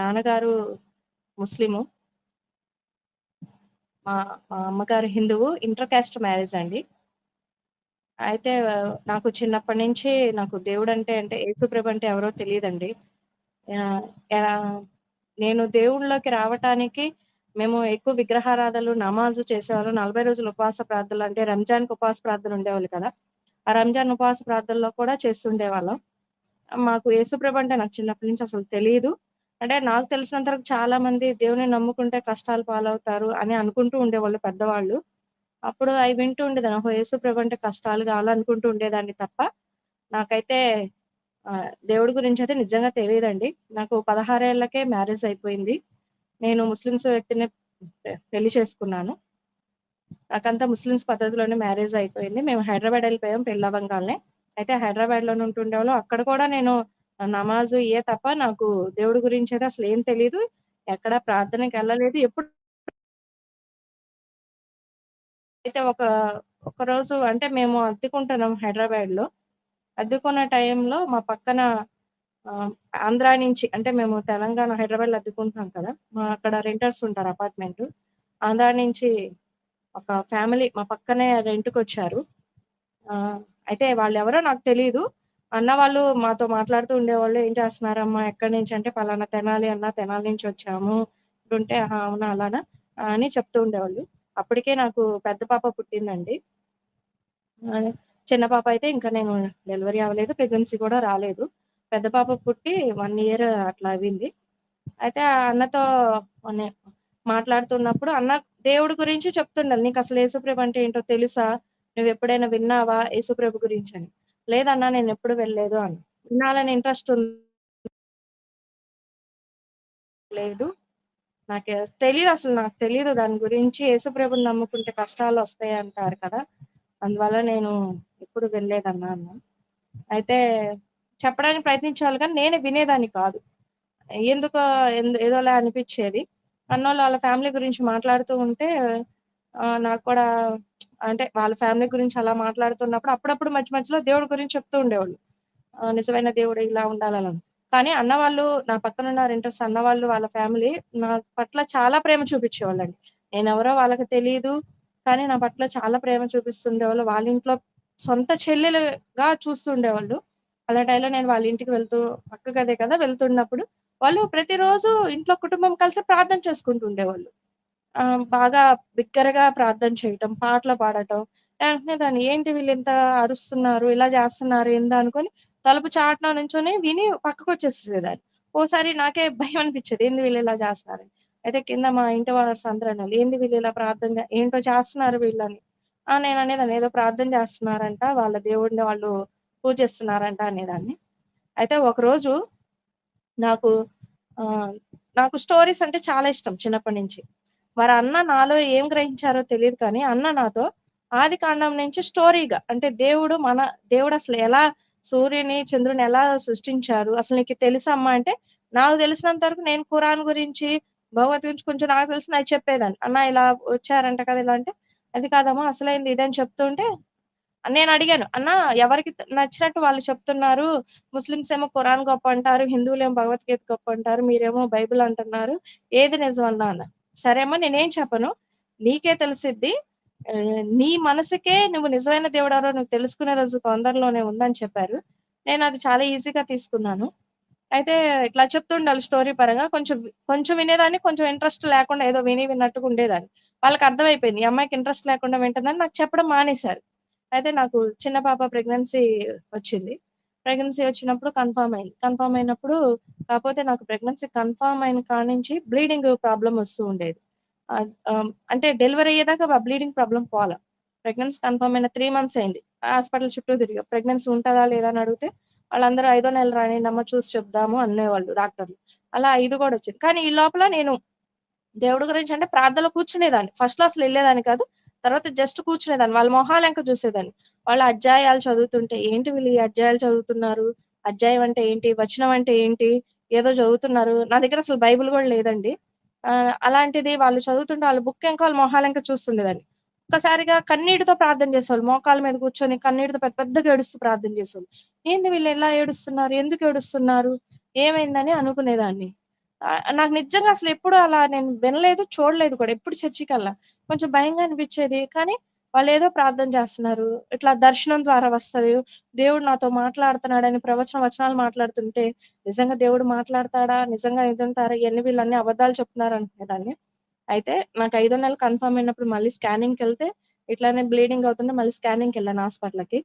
నాన్నగారు ముస్లిము. మా మా అమ్మగారు హిందువు. ఇంటర్ కాస్ట్ మ్యారేజ్ అండి. అయితే నాకు చిన్నప్పటి నుంచి నాకు దేవుడు అంటే అంటే యేసుప్రభు అంటే ఎవరో తెలియదండి నేను దేవుళ్ళకి రావటానికి మేము ఎక్కువ విగ్రహారాధనలు, నమాజు చేసేవాళ్ళం. 40 రోజులు ఉపవాస ప్రార్థనలు అంటే రంజాన్‌కి ఉపవాస ప్రార్థనలు ఉండేవాళ్ళు కదా! ఆ రంజాన్ ఉపవాస ప్రార్థనలో కూడా చేస్తుండేవాళ్ళం. మాకు యేసుప్రభు అంటే నాకు చిన్నప్పటి నుంచి అసలు తెలియదు అంటే నాకు తెలిసినంత వరకు చాలా మంది దేవుని నమ్ముకుంటే కష్టాలు పాలవుతారు అని అనుకుంటూ ఉండేవాళ్ళు పెద్దవాళ్ళు. అప్పుడు అవి వింటూ ఉండేదాన్ని. ఓహో! యేసుప్రభు అంటే కష్టాలు కావాలనుకుంటూ ఉండేదాన్ని తప్ప, నాకైతే దేవుడి గురించి అయితే నిజంగా తెలియదండి నాకు పదహారేళ్ళకే మ్యారేజ్ అయిపోయింది. నేను ముస్లిమ్స్ వ్యక్తిని పెళ్ళి చేసుకున్నాను. నాకంతా ముస్లిమ్స్ పద్ధతిలోనే మ్యారేజ్ అయిపోయింది. మేము హైదరాబాద్ ఎళ్ళిపోయాం పెళ్ళవ్వంగాల్నే. అయితే హైదరాబాద్‌లోనే ఉంటుండేవాళ్ళం. అక్కడ కూడా నేను నమాజు ఏ తప్ప నాకు దేవుడి గురించి అయితే అసలు ఏం తెలియదు ఎక్కడ ప్రార్థనకి వెళ్ళలేదు. ఎప్పుడు అయితే ఒక ఒకరోజు అంటే మేము అద్దెకుంటున్నాం హైదరాబాద్‌లో. అద్దెకున్న టైంలో మా పక్కన ఆంధ్ర నుంచి అంటే మేము తెలంగాణ హైదరాబాద్లో అద్దుకుంటున్నాం కదా! మా అక్కడ రెంటర్స్ ఉంటారు అపార్ట్మెంట్. ఆంధ్ర నుంచి ఒక ఫ్యామిలీ మా పక్కనే రెంట్కి వచ్చారు అయితే వాళ్ళు ఎవరో నాకు తెలియదు అన్న వాళ్ళు మాతో మాట్లాడుతూ ఉండేవాళ్ళు. "ఏం చేస్తున్నారమ్మా? ఎక్కడి నుంచి?" అంటే పలానా తెనాలి అన్న. తెనాలి నుంచి వచ్చాము. ఉంటే అవునా అలానా అని చెప్తూ ఉండేవాళ్ళు. అప్పటికే నాకు పెద్ద పాప పుట్టిందండి. చిన్న పాప అయితే ఇంకా నేను డెలివరీ అవ్వలేదు. ప్రెగ్నెన్సీ కూడా రాలేదు. పెద్ద పాప పుట్టి వన్ ఇయర్ అట్లా అయింది. అయితే ఆ అన్నతో మాట్లాడుతున్నప్పుడు అన్న దేవుడి గురించి చెప్తుండాలి. అసలు యేసుప్రభు అంటే ఏంటో తెలుసా? నువ్వు ఎప్పుడైనా విన్నావా యేసుప్రభు అని "లేదన్నా నేను ఎప్పుడు వెళ్ళలేదు" అని "వినాలని ఇంట్రెస్ట్ ఉంది లేదు. నాకు తెలియదు అసలు నాకు తెలియదు దాని గురించి. యేసుప్రభుని నమ్ముకుంటే కష్టాలు వస్తాయి అంటారు కదా! అందువల్ల నేను ఎప్పుడు వెళ్ళలేదన్నా అన్నా. అయితే చెప్పడానికి ప్రయత్నించాలి కానీ నేను వినేదాన్ని కాదు. ఎందుకో ఎందు ఏదోలా అనిపించేది అన్నోళ్ళు వాళ్ళ ఫ్యామిలీ గురించి మాట్లాడుతూ ఉంటే నాకు కూడా అంటే వాళ్ళ ఫ్యామిలీ గురించి అలా మాట్లాడుతున్నప్పుడు అప్పుడప్పుడు మధ్య మధ్యలో దేవుడి గురించి చెప్తూ ఉండేవాళ్ళు. నిజమైన దేవుడు ఇలా ఉండాలని. కానీ అన్నవాళ్ళు నా పక్కన ఉన్నారు రెంటర్స్ అన్నవాళ్ళు వాళ్ళ ఫ్యామిలీ నా పట్ల చాలా ప్రేమ చూపిచ్చేవాళ్ళండి. నేనెవరో వాళ్ళకి తెలియదు కానీ నా పట్ల చాలా ప్రేమ చూపిస్తుండేవాళ్ళు. వాళ్ళ ఇంట్లో సొంత చెల్లెలుగా చూస్తుండేవాళ్ళు. అలా టైంలో నేను వాళ్ళ ఇంటికి వెళ్తూ పక్క గదే కదా! వెళ్తున్నప్పుడు వాళ్ళు ప్రతిరోజు ఇంట్లో కుటుంబం కలిసి ప్రార్థన చేసుకుంటూ ఉండేవాళ్ళు. బాగా బిగ్గరగా ప్రార్థన చేయటం, పాటలు పాడటం. వెంటనే దాన్ని ఏంటి వీళ్ళు ఇంత అరుస్తున్నారు, ఇలా చేస్తున్నారు ఏందా తలుపు చాటున నుంచొని విని పక్కకు వచ్చేసేదాన్ని ఓసారి నాకే భయం అనిపించేది ఏంది వీళ్ళు ఇలా చేస్తున్నారని. అయితే కింద మా ఇంటి వాళ్ళ అందరూ ఏంది వీళ్ళు ఇలా ప్రార్థన ఏంటో చేస్తున్నారు వీళ్ళని. ఆ! నేను అనేదాన్ని ఏదో ప్రార్థన చేస్తున్నారంట. వాళ్ళ దేవుడిని వాళ్ళు పూజిస్తున్నారంట అనేదాన్ని. అయితే ఒకరోజు నాకు నాకు స్టోరీస్ అంటే చాలా ఇష్టం చిన్నప్పటి నుంచి. మరి అన్న నాలో ఏం గ్రహించారో తెలియదు కానీ అన్న నాతో ఆదికాండం నుంచి స్టోరీగా అంటే దేవుడు మన దేవుడు అసలు ఎలా సూర్యుని, చంద్రుని ఎలా సృష్టించారు? అసలు నీకు తెలుసమ్మా అంటే నాకు తెలిసినంత వరకు నేను ఖురాన్ గురించి, భగవత్ గురించి కొంచెం నాకు తెలిసిన అది చెప్పేదాన్ని. అన్న ఇలా వచ్చారంట కదా! ఇలా అంటే, అది కాదమ్మా అసలైంది ఇదని చెప్తుంటే నేను అడిగాను అన్న ఎవరికి నచ్చినట్టు వాళ్ళు చెప్తున్నారు. ముస్లిమ్స్ ఏమో ఖురాన్ హిందువులు హిందువులేమో భగవద్గీత గొప్ప అంటారు మీరేమో బైబిల్ అంటున్నారు. ఏది నిజం అన్నా అన్న సరే అమ్మ నేనేం చెప్పను. నీకే తెలిసిద్ది. నీ మనసుకే నువ్వు నిజమైన దేవుడారో నువ్వు తెలుసుకునే రోజు తొందరలోనే ఉందని చెప్పారు. నేను అది చాలా ఈజీగా తీసుకున్నాను. అయితే ఇట్లా చెప్తుండాలి స్టోరీ పరంగా కొంచెం కొంచెం వినేదాన్ని. కొంచెం ఇంట్రెస్ట్ లేకుండా ఏదో విని విన్నట్టుగా ఉండేదాన్ని. వాళ్ళకర్థమైపోయింది. ఈ అమ్మాయికి ఇంట్రెస్ట్ లేకుండా వింటుందని నాకు చెప్పడం మానేశారు. అయితే నాకు చిన్న పాప ప్రెగ్నెన్సీ వచ్చింది. ప్రెగ్నెన్సీ వచ్చినప్పుడు కన్ఫర్మ్ అయింది. కన్ఫర్మ్ అయినప్పుడు కాకపోతే నాకు ప్రెగ్నెన్సీ కన్ఫర్మ్ అయిన కాడ్నుంచి బ్లీడింగ్ ప్రాబ్లం వస్తూ ఉండేది. అంటే డెలివరీ అయ్యేదాకా బ్లీడింగ్ ప్రాబ్లం పోలా. ప్రెగ్నెన్సీ కన్ఫర్మ్ అయిన త్రీ మంత్స్ అయింది. హాస్పిటల్ చుట్టూ తిరిగా. ప్రెగ్నెన్సీ ఉంటుందా లేదా? అని అడిగితే వాళ్ళందరూ ఐదో నెల రానీయండమ్మ చూసి చెప్దాము అనేవాళ్ళు డాక్టర్లు. అలా ఐదు కూడా వచ్చింది. కానీ ఈ లోపల నేను దేవుడి గురించి అంటే ప్రార్థనలో కూర్చునేదాన్ని. ఫస్ట్‌లో అసలు వెళ్ళేదాన్ని కాదు. తర్వాత జస్ట్ కూర్చునేదాన్ని. వాళ్ళ మొహాలెంక చూసేదాన్ని. వాళ్ళ అధ్యాయాలు చదువుతుంటే ఏంటి వీళ్ళు ఈ అధ్యాయాలు చదువుతున్నారు? అధ్యాయం అంటే ఏంటి? వచనం అంటే ఏంటి? ఏదో చదువుతున్నారు. నా దగ్గర అసలు బైబిల్ కూడా లేదండి. అలాంటిది వాళ్ళు చదువుతుంటే వాళ్ళ బుక్ ఇంకా వాళ్ళ మొహాలెంక చూస్తుండేదాన్ని. ఒక్కసారిగా కన్నీటితో ప్రార్థన చేసేవాళ్ళు. మోకాళ్ళ మీద కూర్చొని కన్నీటితో పెద్ద పెద్దగా ఏడుస్తూ ప్రార్థన చేసేవాళ్ళు. ఏంది వీళ్ళు ఎలా ఏడుస్తున్నారు? ఎందుకు ఏడుస్తున్నారు? ఏమైందని అనుకునేదాన్ని. నాకు నిజంగా అసలు ఎప్పుడు అలా నేను వినలేదు, చూడలేదు కూడా ఎప్పుడు చర్చికెళ్ళా. కొంచెం భయంగా అనిపించేది కానీ వాళ్ళు ఏదో ప్రార్థన చేస్తున్నారు. ఇట్లా దర్శనం ద్వారా వస్తది. దేవుడు నాతో మాట్లాడుతున్నాడని ప్రవచన వచనాలు మాట్లాడుతుంటే, నిజంగా దేవుడు మాట్లాడతాడా? నిజంగా ఇదుంటారా? ఇవన్నీ వీళ్ళన్నీ అబద్ధాలు చెప్తున్నారనుకునేదాన్ని. అయితే నాకు ఐదో నెలలు కన్ఫర్మ్ అయినప్పుడు మళ్ళీ స్కానింగ్‌కెళ్తే ఇట్లానే బ్లీడింగ్ అవుతుంటే మళ్ళీ స్కానింగ్‌కెళ్ళాను హాస్పిటల్‌కి.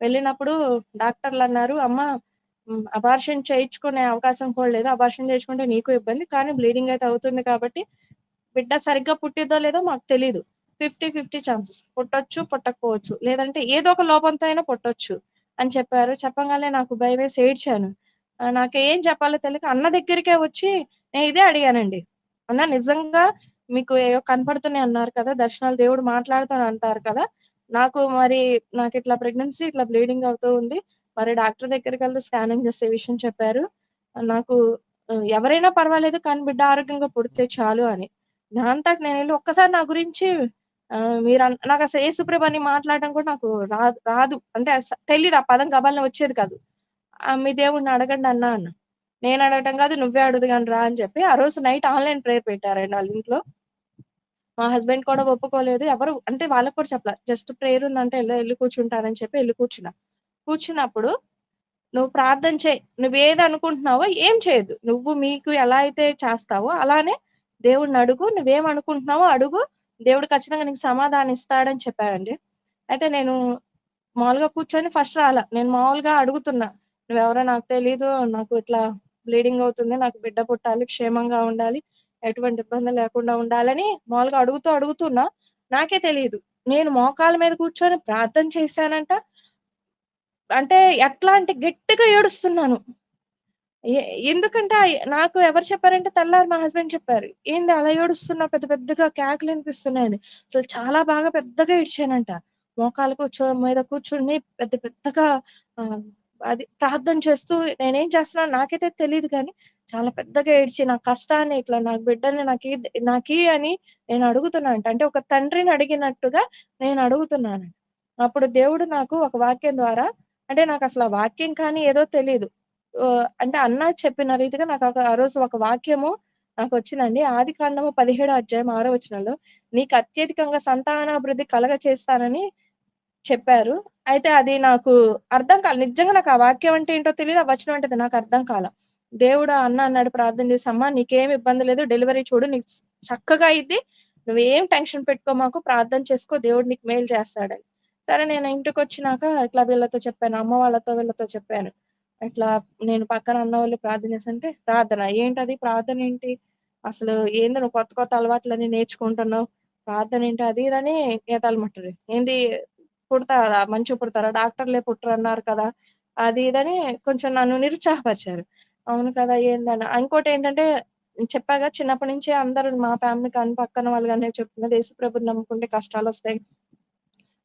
వెళ్ళినప్పుడు డాక్టర్లు అన్నారు "అమ్మ అబార్షన్ చేయించుకునే అవకాశం కూడా లేదు. అబార్షన్ చేయించుకుంటే నీకు ఇబ్బంది. కానీ బ్లీడింగ్ అయితే అవుతుంది కాబట్టి బిడ్డ సరిగ్గా పుట్టిద్దో లేదో మాకు తెలియదు ఫిఫ్టీ ఫిఫ్టీ ఛాన్సెస్. పుట్టొచ్చు, పుట్టకపోవచ్చు. లేదంటే ఏదో ఒక లోపంతో అయినా పుట్టొచ్చు" అని చెప్పారు. చెప్పగానే నాకు భయమేసి ఏడ్చాను. నాకు ఏం చెప్పాలో తెలియక అన్న దగ్గరికే వచ్చి నేను ఇదే అడిగానండి. "అన్న నిజంగా మీకు ఏవో కనపడుతున్నాయి అన్నారు కదా! దర్శనాలు దేవుడు మాట్లాడుతాను అంటారు కదా! నాకు మరి నాకు ఇట్లా ప్రెగ్నెన్సీ ఇట్లా బ్లీడింగ్ అవుతూ ఉంది. మరి డాక్టర్ దగ్గరికెళ్తే స్కానింగ్ చేసే విషయం చెప్పారు. నాకు ఎవరైనా పర్వాలేదు కానీ బిడ్డ ఆరోగ్యంగా పుడితే చాలు అని. నా నేను వెళ్ళి ఒక్కసారి నా గురించి మీరు నాకు అసలు ఏ సుప్రభ అని మాట్లాడడం కూడా నాకు రాదు రాదు. అంటే తెలియదు ఆ పదం గబాల్న వచ్చేది కాదు. మీ దేవుడిని అడగండి అన్నా అన్న నేను అడగటం కాదు నువ్వే అడుగుదు గాని రా అని చెప్పి, ఆ రోజు నైట్ ఆన్‌లైన్ ప్రేయర్ పెట్టారండి ఇంట్లో మా హస్బెండ్ కూడా ఒప్పుకోలేదు. ఎవరు అంటే వాళ్ళకి కూడా చెప్పాలి జస్ట్ ప్రేయర్ ఉందంటే వెళ్ళి వెళ్ళి కూర్చుంటారని చెప్పి వెళ్ళి కూర్చున్నా. కూర్చున్నప్పుడు నువ్వు ప్రార్థన చెయి. నువ్వేది అనుకుంటున్నావో ఏం చేయదు నువ్వు మీకు ఎలా అయితే చేస్తావో అలానే దేవుడిని అడుగు. నువ్వేమనుకుంటున్నావో అడుగు. దేవుడు ఖచ్చితంగా నీకు సమాధానం ఇస్తాడని చెప్పాడండి అయితే నేను మామూలుగా కూర్చొని ఫస్ట్ రాలా. నేను మామూలుగా అడుగుతున్నా. "నువ్వెవరో నాకు తెలీదు. నాకు ఇట్లా బ్లీడింగ్ అవుతుంది. నాకు బిడ్డ పుట్టాలి. క్షేమంగా ఉండాలి. ఎటువంటి ఇబ్బంది లేకుండా ఉండాలని" మామూలుగా అడుగుతూ అడుగుతున్నా. నాకే తెలియదు నేను మోకాళ్ళ మీద కూర్చొని ప్రార్థన చేశానంట. అంటే ఎట్లా అంటే గట్టిగా ఏడుస్తున్నాను. ఎందుకంటే నాకు ఎవరు చెప్పారంటే తెల్లారు మా హస్బెండ్ చెప్పారు. "ఏంది అలా ఏడుస్తున్నా పెద్ద పెద్దగా కేకలు వినిపిస్తున్నాయని." అసలు చాలా బాగా పెద్దగా ఏడ్చానంట. మోకాలు కూర్చో మీద కూర్చుని పెద్ద పెద్దగా అది ప్రార్థన చేస్తూ నేనేం చేస్తున్నా నాకైతే తెలియదు కానీ చాలా పెద్దగా ఏడ్చి నా కష్టాన్ని ఇట్లా నాకు బిడ్డని నాకి నాకి అని నేను అడుగుతున్నాను అంటే ఒక తండ్రిని అడిగినట్టుగా నేను అడుగుతున్నాను. అప్పుడు దేవుడు నాకు ఒక వాక్యం ద్వారా అంటే నాకసల ఆ వాక్యం కానీ ఏదో తెలియదు అంటే అన్న చెప్పిన రీతిగా నాకు ఆ రోజు ఒక వాక్యము నాకు వచ్చిందండి ఆదికాండము 17 అధ్యాయం ఆరో వచనంలో "నీకు అత్యధికంగా సంతానాభివృద్ధి కలగచేస్తానని" చెప్పారు. అయితే అది నాకు అర్థం కాలే. నిజంగా నాకు ఆ వాక్యం అంటే ఏంటో తెలియదు ఆ వచనం అంటే నాకు అర్థం కాల. దేవుడు ఆ అన్న అన్నాడు ప్రార్థన చేసమ్మా "అమ్మా నీకేమి ఇబ్బంది లేదు. డెలివరీ చూడు నీకు చక్కగా అయితే నువ్వేం టెన్షన్ పెట్టుకోమాకు. ప్రార్థన చేసుకో. దేవుడు నీకు మేలు చేస్తాడని." సరే నేను ఇంటికి వచ్చినాక ఇట్లా వీళ్ళతో చెప్పాను. అమ్మ వాళ్ళతో వీళ్ళతో చెప్పాను. ఇట్లా నేను పక్కన అన్న వాళ్ళు ప్రార్థన చేస్తుంటే, "ప్రార్థన ఏంటది? ప్రార్థన ఏంటి? అసలు ఏంది నువ్వు కొత్త కొత్త అలవాట్లన్నీ నేర్చుకుంటున్నావు. ప్రార్థన ఏంటి?" అది ఇది అని "ఏంది పుడతారా? మంచిగా పుడతారా? డాక్టర్‌లే పుట్టరన్నారు కదా!" అది ఇదని కొంచెం నన్ను నిరుత్సాహపరిచారు. అవును కదా! ఏందని ఇంకోటేంటంటే చెప్పాగా చిన్నప్పటి నుంచి అందరూ మా ఫ్యామిలీ కానీ, పక్కన వాళ్ళు గాని చెప్తున్నది యేసుప్రభుని నమ్ముకుంటే కష్టాలు వస్తాయి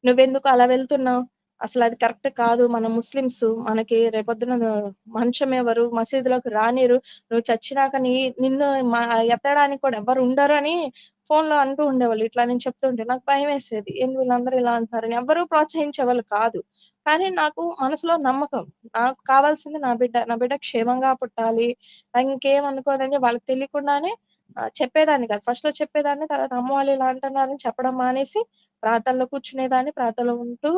నువ్వెందుకు అలా వెళ్తున్నావు? అసలు అది కరెక్ట్ కాదు. మన ముస్లిమ్స్ మనకి రేపొద్దున మంచం ఎవరు మసీదులోకి రానిరు నువ్వు చచ్చినాక నీ నిన్ను ఎత్తడానికి కూడా ఎవ్వరు ఉండరు అని ఫోన్లో అంటూ ఉండేవాళ్ళు. ఇట్లా నేను చెప్తుంటే నాకు భయం వేసేది ఏంది వీళ్ళందరూ ఇలా అంటున్నారని. ఎవ్వరు ప్రోత్సహించేవాళ్ళు కాదు. కానీ నాకు మనసులో నమ్మకం. నాకు కావాల్సింది నా బిడ్డ. నా బిడ్డ క్షేమంగా పుట్టాలి. ఇంకేం అనుకోదని వాళ్ళకి తెలియకుండానే చెప్పేదాన్ని కాదు. ఫస్ట్లో చెప్పేదాన్ని. తర్వాత అమ్మ వాళ్ళు ఇలా అంటున్నారని చెప్పడం మానేసి ప్రార్థనలో కూర్చునేదాన్ని. ప్రార్థనలో ఉంటూ,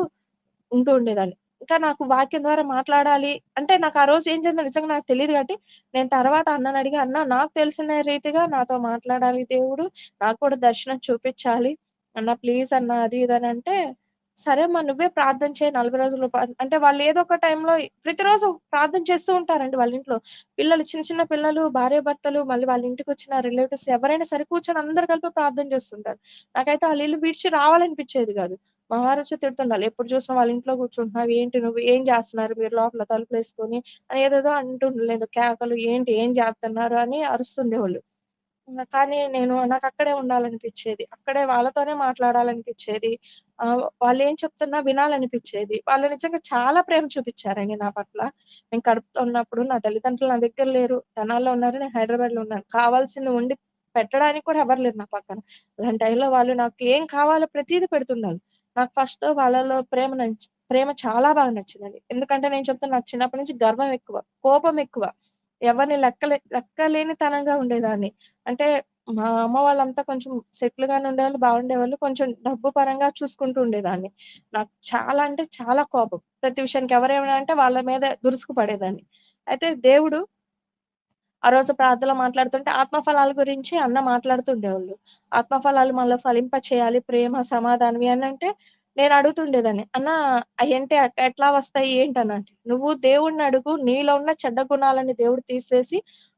ఉంటూ ఉండేదాన్ని. ఇంకా నాకు వాక్యం ద్వారా మాట్లాడాలి అంటే నాకు ఆ రోజు ఏం చేద్దాం నిజంగా నాకు తెలియదు కాబట్టి, నేను తర్వాత అన్నని అడిగి, "అన్న నాకు తెలిసిన రీతిగా నాతో మాట్లాడాలి దేవుడు. నాకు కూడా దర్శనం చూపించాలి అన్న ప్లీజ్ అన్న" అది ఇది అంటే "సరే మా నువ్వే ప్రార్థన చేయి 40 రోజులు అంటే వాళ్ళు ఏదో ఒక టైంలో ప్రతిరోజు ప్రార్థన చేస్తూ ఉంటారండి వాళ్ళ ఇంట్లో. పిల్లలు చిన్న చిన్న పిల్లలు, భార్యాభర్తలు, మళ్ళీ వాళ్ళ ఇంటికి వచ్చిన రిలేటివ్స్ ఎవరైనా సరే కూర్చొని అందరు కలిపి ప్రార్థన చేస్తుంటారు. నాకైతే వాళ్ళ ఇల్లు విడిచి రావాలనిపించేది కాదు మా వారొచ్చి తిడుతుండాలి. ఎప్పుడు చూసినా వాళ్ళ ఇంట్లో కూర్చుంటున్నావు. ఏంటి నువ్వు? ఏం చేస్తున్నారు మీరు లోపల తలుపులేసుకొని? అని ఏదేదో అంటుండలేదు. కేకలు ఏంటి? ఏం చేస్తున్నారు అని అరుస్తుండేవాళ్ళు. కానీ నేను నాకు అక్కడే ఉండాలనిపించేది అక్కడే వాళ్ళతోనే మాట్లాడాలనిపిచ్చేది. వాళ్ళు ఏం చెప్తున్నా వినాలనిపించేది వాళ్ళు నిజంగా చాలా ప్రేమ చూపించారండి నా పట్ల. నేను కడుపుతో ఉన్నప్పుడు నా తల్లిదండ్రులు నా దగ్గర లేరు. తెనాలిలో ఉన్నారు. నేను హైదరాబాద్లో ఉన్నాను. కావాల్సింది ఉండి పెట్టడానికి కూడా ఎవరు లేరు నా పక్కన. అలాంటి టైంలో వాళ్ళు నాకు ఏం కావాలో ప్రతిదీ పెడుతున్నారు. నాకు ఫస్ట్ వాళ్ళలో ప్రేమ ప్రేమ చాలా బాగా నచ్చిందండి. ఎందుకంటే నేను చెప్తున్నా నాకు చిన్నప్పటి నుంచి గర్వం ఎక్కువ. కోపం ఎక్కువ. ఎవరిని లెక్కలే లెక్కలేనితనంగా ఉండేదాన్ని. అంటే మా అమ్మ వాళ్ళంతా కొంచెం సెటిల్‌గానే ఉండేవాళ్ళు, బాగుండేవాళ్ళు. కొంచెం డబ్బు పరంగా చూసుకుంటూ ఉండేదాన్ని. నాకు చాలా అంటే చాలా కోపం. ప్రతి విషయానికి ఎవరేమైనా అంటే వాళ్ళ మీద దురుసుకు పడేదాన్ని. అయితే దేవుడు ఆ రోజు ప్రార్థనలో మాట్లాడుతుంటే ఆత్మఫలాల గురించి అన్న మాట్లాడుతుండేవాళ్ళు ఆత్మఫలాలు మళ్ళీ ఫలింప చేయాలి ప్రేమ, సమాధానం ఇయన్నంటే నేను అడుగుతుండేదాన్ని. అన్న అయ్యంటే ఎట్లా వస్తాయి ఏంటి ఏంటనంటే, "నువ్వు దేవుడిని అడుగు నీలో ఉన్న చెడ్డ గుణాలని దేవుడు తీసివేసి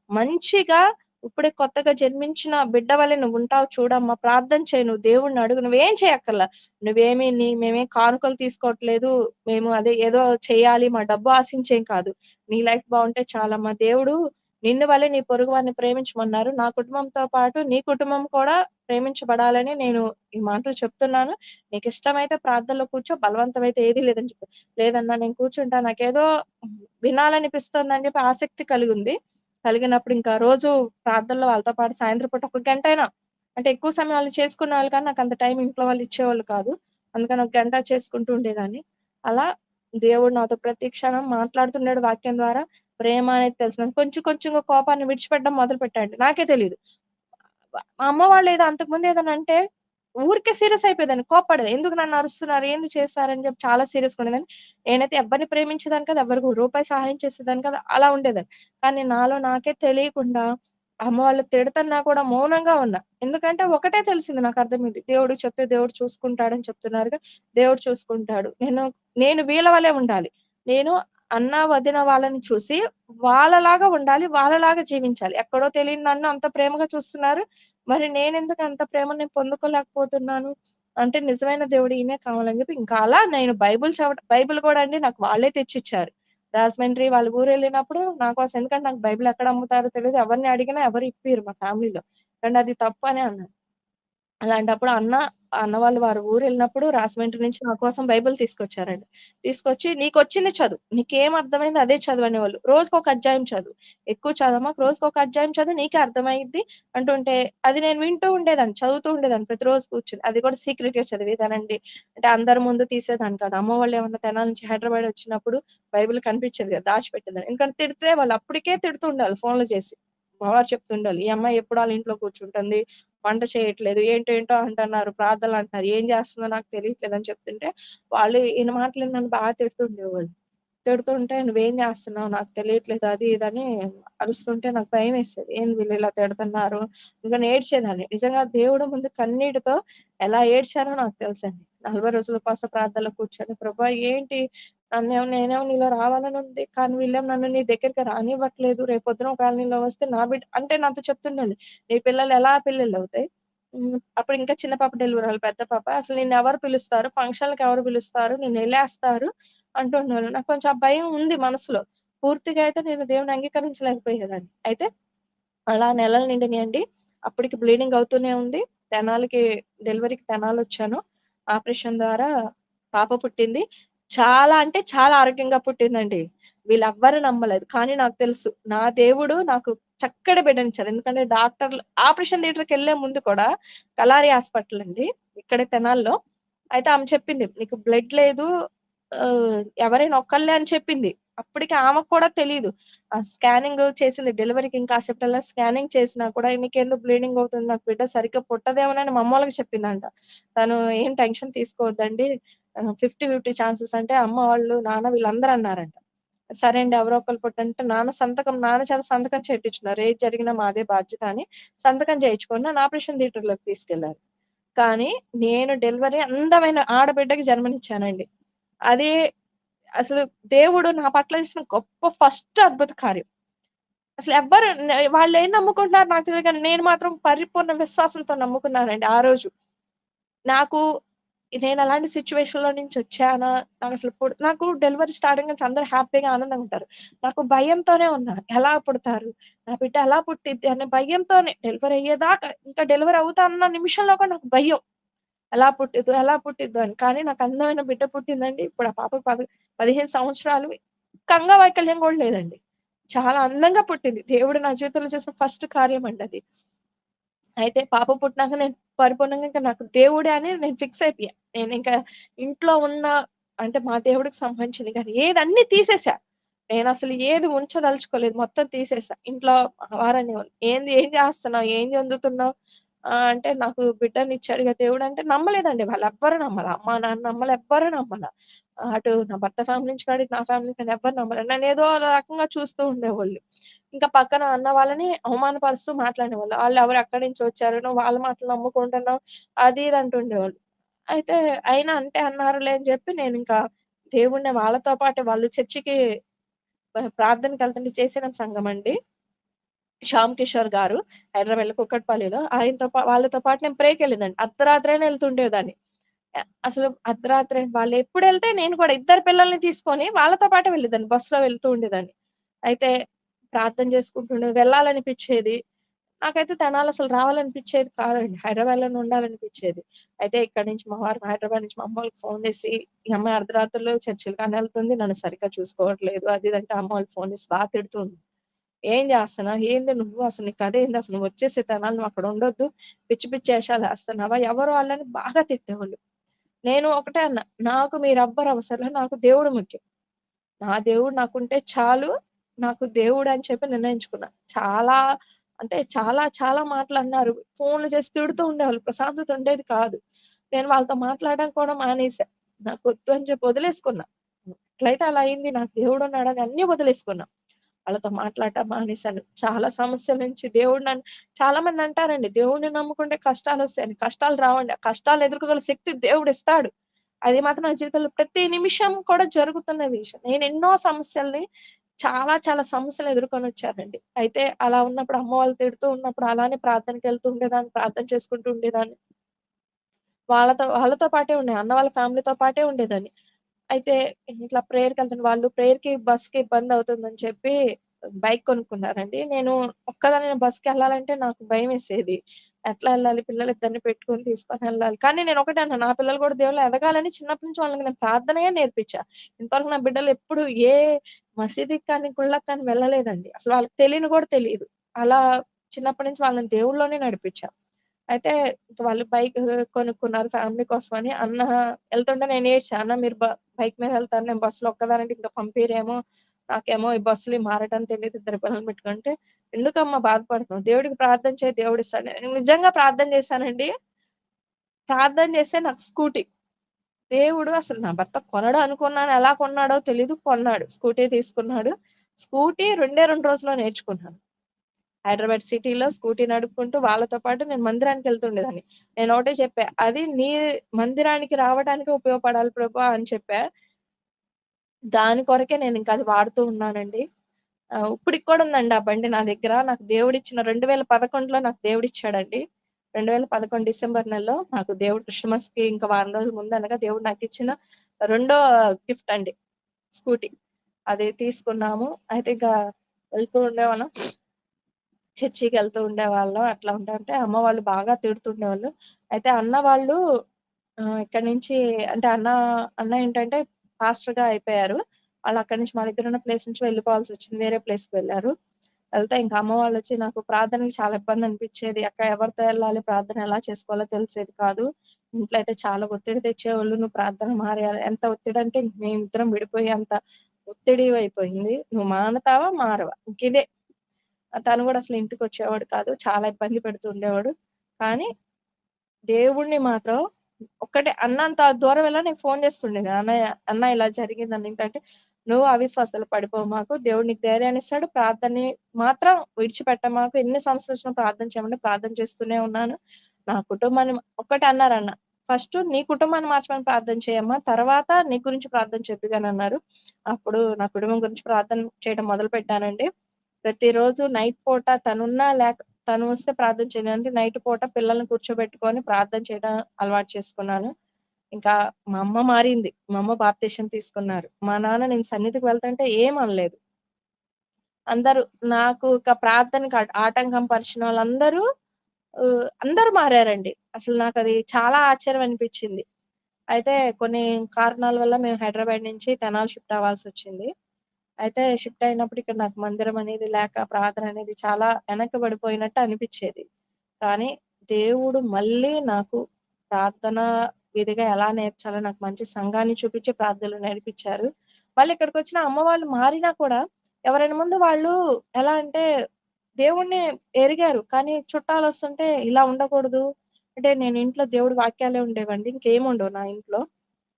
మంచిగా ఇప్పుడే కొత్తగా జన్మించిన బిడ్డ వలె నువ్వుంటావు చూడమ్మా. ప్రార్థన చేయి నువ్వు దేవుడిని అడుగు. నువ్వేం చేయక్కర్లా. నువ్వేమి నీ మేమేం కానుకలు తీసుకోవట్లేదు. మేము అదే ఏదో చేయాలి, మా డబ్బు ఆశించేం కాదు. నీ లైఫ్ బాగుంటే చాలమ్మా. దేవుడు నిన్ను వలె నీ పొరుగు వారిని ప్రేమించమన్నారు. నా కుటుంబంతో పాటు నీ కుటుంబం కూడా ప్రేమించబడాలని నేను ఈ మాటలు చెప్తున్నాను. నీకు ఇష్టమైతే ప్రార్థనలో కూర్చో. బలవంతమైతే ఏది లేదని చెప్పి లేదన్నా నేను కూర్చుంటా. నాకేదో వినాలనిపిస్తుంది అని చెప్పి ఆసక్తి కలిగుంది. కలిగినప్పుడు ఇంకా రోజు ప్రార్థనలో వాళ్ళతో పాటు సాయంత్రం పూట ఒక గంట అయినా అంటే ఎక్కువ సమయం వాళ్ళు చేసుకునేవాళ్ళు కానీ నాకు అంత టైం ఇంట్లో వాళ్ళు ఇచ్చేవాళ్ళు కాదు. అందుకని ఒక గంట చేసుకుంటూ ఉండేదాన్ని. అలా దేవుడు నాతో ప్రతి క్షణం మాట్లాడుతున్నాడు వాక్యం ద్వారా. ప్రేమ అనేది తెలుసు. కొంచెం కొంచెంగా కోపాన్ని విడిచిపెట్టడం మొదలుపెట్టాడు. నాకే తెలియదు మా అమ్మ వాళ్ళు ఏదో అంతకుముందు ఏదైనా అంటే ఊరికే సీరియస్ అయిపోయేదాన్ని. కోప్పడేది. ఎందుకు నన్ను అరుస్తున్నారు? ఏంది చేస్తారని చెప్పి చాలా సీరియస్‌గా ఉండేదాన్ని. నేనైతే ఎవరిని ప్రేమించేదాన్ని కదా ఎవరికి రూపాయి సహాయం చేసేదాన్ని కదా అలా ఉండేదాన్ని. కానీ నాలో నాకే తెలియకుండా అమ్మ వాళ్ళు తిడతన్నా కూడా మౌనంగా ఉన్నా. ఎందుకంటే ఒకటే తెలిసింది నాకు అర్థమైంది. దేవుడు చెప్తే దేవుడు చూసుకుంటాడని చెప్తున్నారుగా. దేవుడు చూసుకుంటాడు. నేను నేను వీళ్ళ వలే ఉండాలి. నేను అన్న, వదిన వాళ్ళని చూసి వాళ్ళలాగా ఉండాలి. వాళ్ళలాగా జీవించాలి. ఎక్కడో తెలియని నన్ను అంత ప్రేమగా చూస్తున్నారు. మరి నేను ఎందుకు అంత ప్రేమని పొందుకోలేకపోతున్నాను? అంటే నిజమైన దేవుడు ఈయనే కావాలని చెప్పి ఇంకా అలా నేను బైబుల్ చదవడం బైబుల్ కూడా అండి నాకు వాళ్ళే తెచ్చిచ్చారు. రాజమండ్రి వాళ్ళ ఊరెళ్ళినప్పుడు నా కోసం ఎందుకంటే నాకు బైబిల్ ఎక్కడ అమ్ముతారో తెలియదు ఎవరిని అడిగినా ఎవరు ఇప్పారు మా ఫ్యామిలీలో. కానీ అది తప్పనే అన్నారు. అలాంటప్పుడు అన్న అన్న వాళ్ళు వారి వెళ్ళినప్పుడు రాజమండ్రి నుంచి నా కోసం బైబిల్ తీసుకొచ్చారండి. తీసుకొచ్చి "నీకొచ్చింది చదువు. నీకేం అర్థమైందో అదే చదువు" అనేవాళ్ళు. రోజుకొక అధ్యాయం చదువు. ఎక్కువ చదవమాక రోజుకొక అధ్యాయం చదువు నీకే అర్థమైద్ది అంటుంటే అది నేను వింటూ ఉండేదాన్ని. చదువుతూ ఉండేదాన్ని ప్రతిరోజు కూర్చొని. అది కూడా సీక్రెట్‌గా చదివేదానండి. అంటే అందరి ముందు తీసేదాన్ని కాదు. అమ్మ వాళ్ళు ఏమన్నా తెనాలి నుంచి హైదరాబాద్ వచ్చినప్పుడు బైబిల్ కనిపించేది కాదు. దాచిపెట్టేదాన్ని. ఎందుకంటే తిడితే వాళ్ళు అప్పటికే తిడుతుండాలి ఫోన్‌లు చేసి. మా వారు చెప్తుండాలి. "ఈ అమ్మాయి ఎప్పుడు వాళ్ళ ఇంట్లో కూర్చుంటుంది. వంట చేయట్లేదు. ఏంటో ఏంటో అంటున్నారు. ప్రార్థనలు అంటున్నారు. ఏం చేస్తుందో నాకు తెలియట్లేదు" అని చెప్తుంటే వాళ్ళు ఈయన మాటలు నన్ను బాగా తిడుతుండేవాళ్ళు. తిడుతుంటే "నువ్వేం చేస్తున్నావు? నాకు తెలియట్లేదు" అది ఇది అని అరుస్తుంటే నాకు భయం వేసేది ఏం వీళ్ళు ఇలా తిడుతున్నారు. ఇంకా ఏడ్చేదాన్ని. నిజంగా దేవుడు ముందు కన్నీటితో ఎలా ఏడ్చారో నాకు తెలుసండి. 40 రోజుల కోసం ప్రార్థనలో కూర్చొని ప్రభా ఏంటి నన్నేమో నేనేమో నీలో రావాలని ఉంది. కానీ వీళ్ళేం నన్ను నీ దగ్గరికి రానివ్వట్లేదు. రేపొద్దున ఒకవేళ నీలో వస్తే నా బిడ్డ అంటే నాతో చెప్తుండాలి. నీ పిల్లలు ఎలా పిల్లలు అవుతాయి అప్పుడు ఇంకా చిన్న పాప డెలివరీ వాళ్ళు పెద్ద పాప. అసలు నేను ఎవరు పిలుస్తారు? ఫంక్షన్లకు ఎవరు పిలుస్తారు? నేను వెళ్ళేస్తారు అంటున్నాను నాకు కొంచెం ఆ భయం ఉంది మనసులో. పూర్తిగా అయితే నేను దేవుని అంగీకరించలేకపోయేదాన్ని. అయితే అలా నెలలు నిండినాయండి అప్పటికి బ్లీడింగ్ అవుతూనే ఉంది. తెనాలకి డెలివరీకి తెనాలొచ్చాను. ఆపరేషన్ ద్వారా పాప పుట్టింది. చాలా అంటే చాలా ఆరోగ్యంగా పుట్టిందండి. వీళ్ళెవ్వరు నమ్మలేదు. కానీ నాకు తెలుసు. నా దేవుడు నాకు చక్కటి బిడ్డనిచ్చారు. ఎందుకంటే డాక్టర్లు ఆపరేషన్ థియేటర్‌కెళ్ళే ముందు కూడా కలారి హాస్పిటల్ అండి. ఇక్కడే తెనాల్లో అయితే ఆమె చెప్పింది. "నీకు బ్లడ్ లేదు. ఎవరైనా ఒక్కళ్ళే" అని చెప్పింది. అప్పటికి ఆమెకు కూడా తెలియదు ఆ స్కానింగ్ చేసింది. డెలివరీకి ఇంకాసేపటల్లా స్కానింగ్ చేసినా కూడా "నీకెందుకు బ్లీడింగ్ అవుతుంది? నాకు బిడ్డ సరిగ్గా పుట్టదేమోనని" మా అమ్మోళ్ళకి చెప్పిందంట. తను "ఏం టెన్షన్ తీసుకోవద్దండి. ఫిఫ్టీ ఫిఫ్టీ ఛాన్సెస్" అంటే అమ్మ వాళ్ళు, నాన్న వీళ్ళందరూ అన్నారంట. సరే అండి ఎవరో ఒకరు పుట్టంటే నాన్న సంతకం నాన్న చేత సంతకం చేపించుకున్నారు. ఏది జరిగినా మాదే బాధ్యత అని సంతకం చేయించుకొని నన్ను ఆపరేషన్ థియేటర్‌లోకి తీసుకెళ్ళారు. కానీ నేను డెలివరీ అందమైన ఆడబిడ్డకి జన్మనిచ్చానండి. అది అసలు దేవుడు నా పట్ల చేసిన గొప్ప ఫస్ట్ అద్భుత కార్యం. అసలు ఎవ్వరు వాళ్ళు ఏం నమ్ముకుంటున్నారు నాకు తెలియదు కానీ నేను మాత్రం పరిపూర్ణ విశ్వాసంతో నమ్ముకున్నానండి ఆ రోజు. నాకు నేను అలాంటి సిచ్యువేషన్లో నుంచి వచ్చానా నాకు డెలివరీ స్టార్టింగ్ నుంచి అందరూ హ్యాపీగా ఆనందంగా ఉంటారు. నాకు భయంతోనే ఉన్నా. ఎలా పుడతారు? నా బిడ్డ ఎలా పుట్టిద్ది అనే భయంతోనే డెలివరీ అయ్యేదాకా ఇంకా డెలివరీ అవుతా అన్న నిమిషంలో కూడా నాకు భయం. ఎలా పుట్టిద్దు ఎలా పుట్టిద్దు అని. కానీ నాకు అందమైన బిడ్డ పుట్టిందండి. ఇప్పుడు ఆ పాప పది 15 సంవత్సరాలు. కంగ వైకల్యం కూడా లేదండి. చాలా అందంగా పుట్టింది. దేవుడు నా జీవితంలో చేసిన ఫస్ట్ కార్యం అండి అది. అయితే పాప పుట్టినాక నేను పరిపూర్ణంగా ఇంకా నాకు దేవుడే అని నేను ఫిక్స్ అయిపోయా. ఇంకా ఇంట్లో ఉన్న అంటే మా దేవుడికి సంబంధించింది కానీ ఏది తీసేసా తీసేసా. అసలు ఏది ఉంచదలుచుకోలేదు. మొత్తం తీసేసా. ఇంట్లో వారనేవాళ్ళు. "ఏంది ఏం చేస్తున్నావు? ఏం చెందుతున్నావు అంటే నాకు బిడ్డనిచ్చాడు దేవుడు అంటే నమ్మలేదండి. వాళ్ళు ఎవ్వరు నమ్మల. అమ్మ, నాన్న నమ్మలు ఎవ్వరు నమ్మల. అటు నా భర్త ఫ్యామిలీ నుంచి కాడి, నా ఫ్యామిలీ కానీ ఎవ్వరు నమ్మల. ఏదో రకంగా చూస్తూ ఉండేవాళ్ళు. ఇంకా పక్కన అన్న వాళ్ళని అవమానపరుస్తూ మాట్లాడేవాళ్ళు. ఎవరు అక్కడ నుంచి వచ్చారు? నువ్వు వాళ్ళ మాటలు నమ్ముకుంటున్నావు." అది ఇది అంటుండేవాళ్ళు. అయితే అయినా అంటే అన్నారులే అని చెప్పి నేను ఇంకా దేవుడిని వాళ్ళతో పాటు వాళ్ళు చర్చికి ప్రార్థన ప్రార్థనకెళ్తుంటే చేసిన సంఘం అండి శ్యామ్ కిషోర్ గారు హైదరాబాద్ కూకట్పల్లిలో. ఆయనతో వాళ్ళతో పాటు నేను ప్రేయర్‌కెళ్ళేదాన్ని. అర్ధరాత్రైనా ఎళ్తుండేదాన్ని. వెళ్తుండేదాన్ని అసలు అర్ధరాత్రి వెళ్తే నేను కూడా ఇద్దరు పిల్లల్ని తీసుకొని వాళ్ళతో పాటే వెళ్ళేదాన్ని. బస్సులో వెళ్తూ ఉండేదాన్ని. అయితే ప్రార్థన చేసుకుంటుండే వెళ్ళాలనిపించేది నాకైతే తెనాలి అసలు రావాలనిపిచ్చేది కాదండి. హైదరాబాద్‌లోనే ఉండాలనిపిచ్చేది. అయితే ఇక్కడ నుంచి మా వారు హైదరాబాద్ నుంచి మా అమ్మోళ్ళకి ఫోన్ చేసి, "ఈ అమ్మాయి అర్ధరాత్రులు కానీ వెళ్తుంది నన్ను సరిగ్గా చూసుకోవట్లేదు." అది ఇది అంటే అమ్మ వాళ్ళు ఫోన్ చేసి బాగా తిడుతుంది. "ఏం చేస్తున్నా ఏంది నువ్వు? అసలు నీ కథేంది? అసలు నువ్వు వచ్చేసి తెనాలి. నువ్వు అక్కడ ఉండొద్దు. పిచ్చి పిచ్చి ఏషాలేస్తున్నావా?" ఎవరు వాళ్ళని బాగా తిట్టేవాళ్ళు. నేను ఒకటే అన్నా, "నాకు మీరు అబ్బరు అవసరం నాకు దేవుడు ముఖ్యం. నా దేవుడు నాకుంటే చాలు. నాకు దేవుడు అని చెప్పి నిర్ణయించుకున్నా." చాలా అంటే చాలా చాలా మాటలు అన్నారు ఫోన్‌లు చేసి తిడుతూ ఉండేవాళ్ళు. ప్రశాంతత ఉండేది కాదు. నేను వాళ్ళతో మాట్లాడడం కూడా మానేసా. నాకొద్దు అని చెప్పి వదిలేసుకున్నా. ఎట్లయితే అలా అయింది. నాకు దేవుడు ఉన్నాడని అన్ని వదిలేసుకున్నా. వాళ్ళతో మాట్లాడటం మానేశాను. చాలా సమస్యల నుంచి దేవుడు నన్ను చాలా మంది అంటారండి, దేవుడిని నమ్ముకుంటే కష్టాలు వస్తాయని కష్టాలు రావండి. ఆ కష్టాలు ఎదుర్కోగల శక్తి దేవుడిస్తాడు. అది మాత్రం నా జీవితంలో ప్రతి నిమిషం కూడా జరుగుతున్న విషయం. నేను ఎన్నో సమస్యల్ని చాలా చాలా సమస్యలు ఎదుర్కొని వచ్చారండి అయితే అలా ఉన్నప్పుడు అమ్మ వాళ్ళు తిడుతూ ఉన్నప్పుడు అలానే ప్రార్థనకి వెళ్తూ ఉండేదాన్ని. ప్రార్థన చేసుకుంటూ ఉండేదాన్ని. వాళ్ళతో వాళ్ళతో పాటే ఉండే. అన్న వాళ్ళ ఫ్యామిలీతో పాటే ఉండేదాన్ని. అయితే ఇట్లా ప్రేయర్‌కెళ్తున్న వాళ్ళు ప్రేయర్‌కి, బస్‌కి ఇబ్బందవుతుందని చెప్పి బైక్ కొనుక్కున్నారండి. నేను ఒక్కదాని బస్కి వెళ్ళాలంటే నాకు భయం వేసేది ఎట్లా వెళ్ళాలి పిల్లలు ఇద్దరిని పెట్టుకుని తీసుకొని వెళ్ళాలి కానీ నేను ఒకటే అన్న నా పిల్లలు కూడా దేవుళ్ళు ఎదగాలని చిన్నప్పటి నుంచి వాళ్ళకి నేను ప్రార్థనగా నేర్పించా. ఇంతవరకు నా బిడ్డలు ఎప్పుడు ఏ మసీదుకి కానీ, గుళ్ళకి కానీ వెళ్ళలేదండి. అసలు వాళ్ళకి తెలియని కూడా తెలియదు అలా చిన్నప్పటి నుంచి వాళ్ళని దేవుళ్ళలోనే నడిపించాం అయితే వాళ్ళు బైక్ కొనుక్కున్నారు ఫ్యామిలీ కోసం అని అన్న వెళ్తుంటే నేను ఏడ్చా. "అన్న మీరు బైక్ మీద వెళ్తారు నేను బస్సులో ఒక్కదానంటే ఇంకా పంపిరేమో నాకేమో ఈ బస్సులు మారటం తెలియదు ఇద్దరు పిల్లలు పెట్టుకుంటే." "ఎందుకమ్మా బాధపడుతున్నావు? దేవుడికి ప్రార్థన చేయి దేవుడిస్తాడు." నేను నిజంగా ప్రార్థన చేశానండి. ప్రార్థన చేస్తే నాకు స్కూటీ. దేవుడు అసలు నా భర్త కొనడు అనుకున్నాను. ఎలా కొన్నాడో తెలీదు. కొన్నాడు. స్కూటీ తీసుకున్నాడు. స్కూటీ రెండే రెండు రోజుల్లో నేర్చుకున్నాను. హైదరాబాద్ సిటీలో స్కూటీ నడుపుకుంటూ వాళ్ళతో పాటు నేను మందిరానికి వెళ్తుండేదాన్ని నేను ఒకటే చెప్పా. "అది నీ మందిరానికి రావడానికి ఉపయోగపడాలి ప్రభా" అని చెప్పా. దాని కొరకే నేను ఇంకా అది వాడుతూ ఉన్నానండి. ఇప్పటికి కూడా ఉందండి ఆ బండి నా దగ్గర. నాకు దేవుడిచ్చిన 2011లో నాకు దేవుడిచ్చాడండి. 2011 డిసెంబర్ నెలలో నాకు దేవుడు క్రిస్టమస్‌కి ఇంకా వారం రోజుల అనగా దేవుడు నాకు ఇచ్చిన రెండో గిఫ్ట్ అండి. స్కూటీ. అది తీసుకున్నాము. అయితే ఇంకా వెళ్తూ ఉండేవాళ్ళం. చర్చికెళ్తూ ఉండేవాళ్ళం. అట్లా ఉంటే అమ్మ వాళ్ళు బాగా తిడుతుండేవాళ్ళు. అయితే అన్న వాళ్ళు ఇక్కడ నుంచి అంటే అన్న అన్న ఏంటంటే పాస్టర్‌గా అయిపోయారు. వాళ్ళు అక్కడి నుంచి మా దగ్గర ఉన్న ప్లేస్ నుంచి వెళ్ళిపోవాల్సి వచ్చింది వేరే ప్లేస్‌కి వెళ్ళారు. వెళ్తే ఇంకా అమ్మ వాళ్ళొచ్చి నాకు ప్రార్థనకి చాలా ఇబ్బంది అనిపించేది అక్క ఎవరితో వెళ్ళాలి ప్రార్థన ఎలా చేసుకోవాలో తెలిసేది కాదు. ఇంట్లో అయితే చాలా ఒత్తిడి తెచ్చేవాళ్ళు. "నువ్వు ప్రార్థన మారేయాలి ఎంత ఒత్తిడి అంటే మేమిద్దరం ఒత్తిడి అయిపోయింది "నువ్వు మానతావా? మారవా?" ఇంకిదే. తను కూడా అసలు ఇంటికి వచ్చేవాడు కాదు. చాలా ఇబ్బంది పెడుతూ ఉండేవాడు. కానీ దేవుడిని మాత్రం ఒక్కటే అన్నంత దూరం వెళ్ళా నేను ఫోన్ చేస్తుండే "అన్నయ్య, అన్న ఇలా జరిగిందన్న" ఏంటంటే, "నువ్వు అవిశ్వాసాలు పడిపోమాకు. దేవుడు నీకు ధైర్యాన్నిస్తాడు. ప్రార్థనని మాత్రం విడిచిపెట్ట మాకు ఎన్ని సంవత్సరాలొచ్చినా ప్రార్థన చేయమని ప్రార్థన చేస్తూనే ఉన్నాను. నా కుటుంబాన్ని" ఒక్కటే అన్నారన్న. ఫస్ట్ నీ కుటుంబాన్ని మార్చమని ప్రార్థన చేయమ్మా. తర్వాత నీ గురించి ప్రార్థన చేద్దుగాని అన్నారు. అప్పుడు నా కుటుంబం గురించి ప్రార్థన చేయడం మొదలు పెట్టానండి ప్రతిరోజు నైట్ పూట తనున్నా లేక తను వస్తే ప్రార్థన చేయను. నైట్ పూట పిల్లల్ని కూర్చోబెట్టుకొని ప్రార్థన చేయడం అలవాటు చేసుకున్నాను. ఇంకా మా అమ్మ మారింది. మా అమ్మ బాప్తేషన్ తీసుకున్నారు. మా నాన్న నేను సన్నిధికి వెళ్తుంటే ఏమనలేదు. అందరూ నాకు ఒక ప్రార్థనకు ఆటంకం పరిచిన వాళ్ళందరూ అందరూ మారారండి. అసలు నాకు అది చాలా ఆశ్చర్యం అనిపించింది అయితే కొన్ని కారణాల వల్ల మేము హైదరాబాద్ నుంచి తెనాలి షిఫ్ట్ అవ్వాల్సి వచ్చింది అయితే షిఫ్ట్ అయినప్పుడు ఇక్కడ నాకు మందిరం అనేది లేక, ప్రార్థన అనేది చాలా వెనకబడిపోయినట్టు అనిపించేది కానీ దేవుడు మళ్ళీ నాకు ప్రార్థన విధిగా ఎలా నేర్చాలో నాకు మంచి సంఘాన్ని చూపించి ప్రార్థనలు నేర్పించారు వాళ్ళు ఇక్కడికి వచ్చిన అమ్మ వాళ్ళు మారినా కూడా ఎవరైనా ముందు వాళ్ళు ఎలా అంటే దేవుడిని ఎరిగారు. కానీ చుట్టాలు వస్తుంటే ఇలా ఉండకూడదు. అంటే నేను ఇంట్లో దేవుడి వాక్యాలే ఉండేవండి. ఇంకేముండవు నా ఇంట్లో.